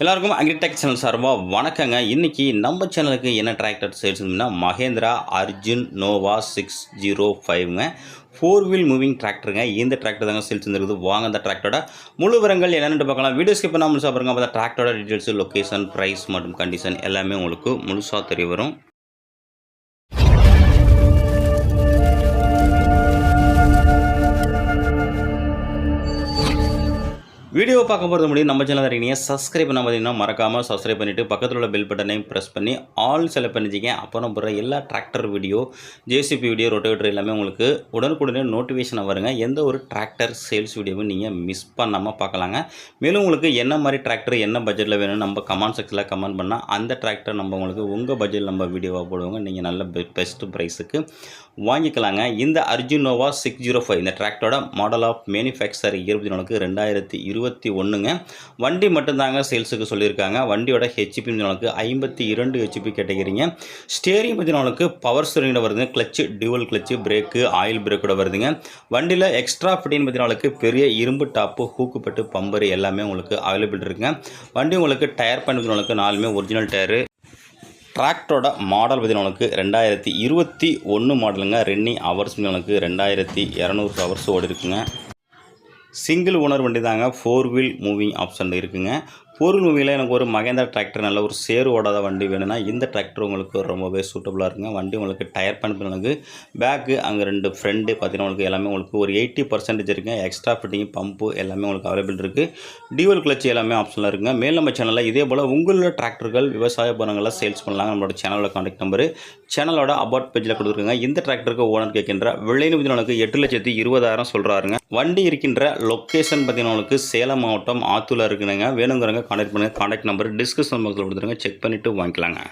எல்லாருக்கும் agritech channel சார்பாக வணக்கங்க. இன்றைக்கி நம்ம சேனலுக்கு என்ன tractor சேல்ஸ்னா Mahindra Arjun Novo six zero ஃபைவ்ங்க four wheel moving டிராக்டருங்க இந்த டிராக்டர் தாங்க சேல்ஸ் இருக்குது வாங்க அந்த டிராக்டரோட முழு விவரங்கள் என்னென்னு பார்க்கலாம். வீடியோ ஸ்கிப் பண்ணாமல் சாப்பிடுங்க அப்போ டிராக்டரோட டீட்டெயில்ஸ் லொக்கேஷன் ப்ரைஸ் மற்றும் கண்டிஷன் எல்லாமே உங்களுக்கு முழுசாக தெரிய வரும். வீடியோ பார்க்க போகிறது முடியும். நம்ம சேனல் இருக்கீங்க சப்ஸ்கிரைப் பண்ண பார்த்தீங்கன்னா மறக்காமல் சப்ஸ்கிரைப் பண்ணிவிட்டு பக்கத்தில் உள்ள பெல் பட்டனையும் ப்ரெஸ் பண்ணி ஆல் செலக்ட் பண்ணிச்சிங்க அப்புறம் போகிற எல்லா tractor video JCB video rotator எல்லாமே உங்களுக்கு உடனுக்குடனே நோட்டிஃபிகேஷன் வருங்க. எந்த ஒரு டிராக்டர் சேல்ஸ் வீடியோவும் நீங்கள் மிஸ் பண்ணாமல் பார்க்கலாங்க. மேலும் உங்களுக்கு என்ன மாதிரி டிராக்டர் என்ன பட்ஜெட்டில் வேணும்னு நம்ம கமெண்ட் செக்ஷனில் கமெண்ட் பண்ணால் அந்த டிராக்டர் நம்ம உங்களுக்கு உங்கள் பட்ஜெட்டில் நம்ம வீடியோவாக போடுவோங்க. நீங்கள் நல்ல பெஸ்ட் ப்ரைஸுக்கு வாங்கிக்கலாங்க. இந்த அர்ஜுனோவா சிக்ஸ் ஜீரோ ஃபைவ் இந்த டிராக்டரோட மாடல் ஆஃப் மேனுஃபேக்சர் இருபத்தி நாலுக்கு ரெண்டாயிரத்தி இருபத்தி ஒன்றுங்க வண்டி மட்டும்தாங்க சேல்ஸுக்கு சொல்லியிருக்காங்க. வண்டியோட ஹெச்பி நாளுக்கு ஐம்பத்தி இரண்டு ஹெச்பி கேட்டகிரிங்க. ஸ்டேரிங் பற்றி நாளுக்கு பவர் ஸ்டேரிங்கோட வருதுங்க. Clutch dual clutch brake oil பிரேக்கோட வருதுங்க. வண்டியில் எக்ஸ்ட்ரா ஃபிட்டின்னு பற்றி நாளுக்கு பெரிய இரும்பு டாப்பு ஹூக்குப்பட்டு பம்பர் எல்லாமே உங்களுக்கு அவைலபிள் இருக்குங்க. வண்டி உங்களுக்கு டயர் பண்ணி நாளுக்கு நாலுமே ஒரிஜினல் டயரு டிராக்டரோட மாடல் பார்த்தீங்கன்னா ரெண்டாயிரத்தி இருபத்தி ஒன்று மாடலுங்க ரென்னி ஹவர்ஸ் உங்களுக்கு ரெண்டாயிரத்தி இரநூறு ஹவர்ஸ் ஓடி இருக்குங்க சிங்கிள் ஓனர் வண்டி தாங்க ஃபோர் வீல் மூவிங் ஆப்ஷன் இருக்குங்க. ஃபோர் மூவியில் எனக்கு ஒரு மகேந்திரா டிராக்டர் நல்ல ஒரு சேர் ஓடாத வண்டி வேணும்னா இந்த டிராக்டர் உங்களுக்கு ரொம்பவே சூட்டபுளாக இருக்குங்க. வண்டி உங்களுக்கு டயர் பண்ணுறதுக்கு பேக்கு அங்கே ரெண்டு ஃப்ரெண்டு பார்த்தீங்கன்னா உங்களுக்கு எல்லாமே உங்களுக்கு ஒரு எயிட்டி பர்சன்டேஜ் இருக்குங்க. எக்ஸ்ட்ரா ஃபிட்டிங் பம்பு எல்லாமே உங்களுக்கு அவைலபிள் இருக்குது டியூவல் கிளச் எல்லாமே ஆப்ஷனில் இருக்குங்க. மேல் நம்ம சேனலில் இதே போல் உங்களோட டிராக்டர்கள் விவசாய பணங்களை சேல்ஸ் பண்ணலாங்க. நம்மளோட சேனலோட கான்டாக்ட் நம்பரு சேனலோட அபவுட் பேஜில் கொடுத்துருக்குங்க. இந்த டிராக்டருக்கு ஓனர் கேட்கின்ற விளைநிதி உங்களுக்கு எட்டு லட்சத்தி இருபதாயிரம் சொல்கிறாருங்க வண்டி இருக்கின்ற லொக்கேஷன் பார்த்தீங்கன்னா உங்களுக்கு சேலம் மாவட்டம் ஆத்தூரில் இருக்குதுங்க. வேணுங்கிறவங்க கான்டாக்ட் பண்ணுங்கள் கான்டாக்ட் நம்பர் டிஸ்கிரிப்ஷன் பாக்ஸில் கொடுத்துருங்க செக் பண்ணிவிட்டு வாங்கிக்கலாங்க.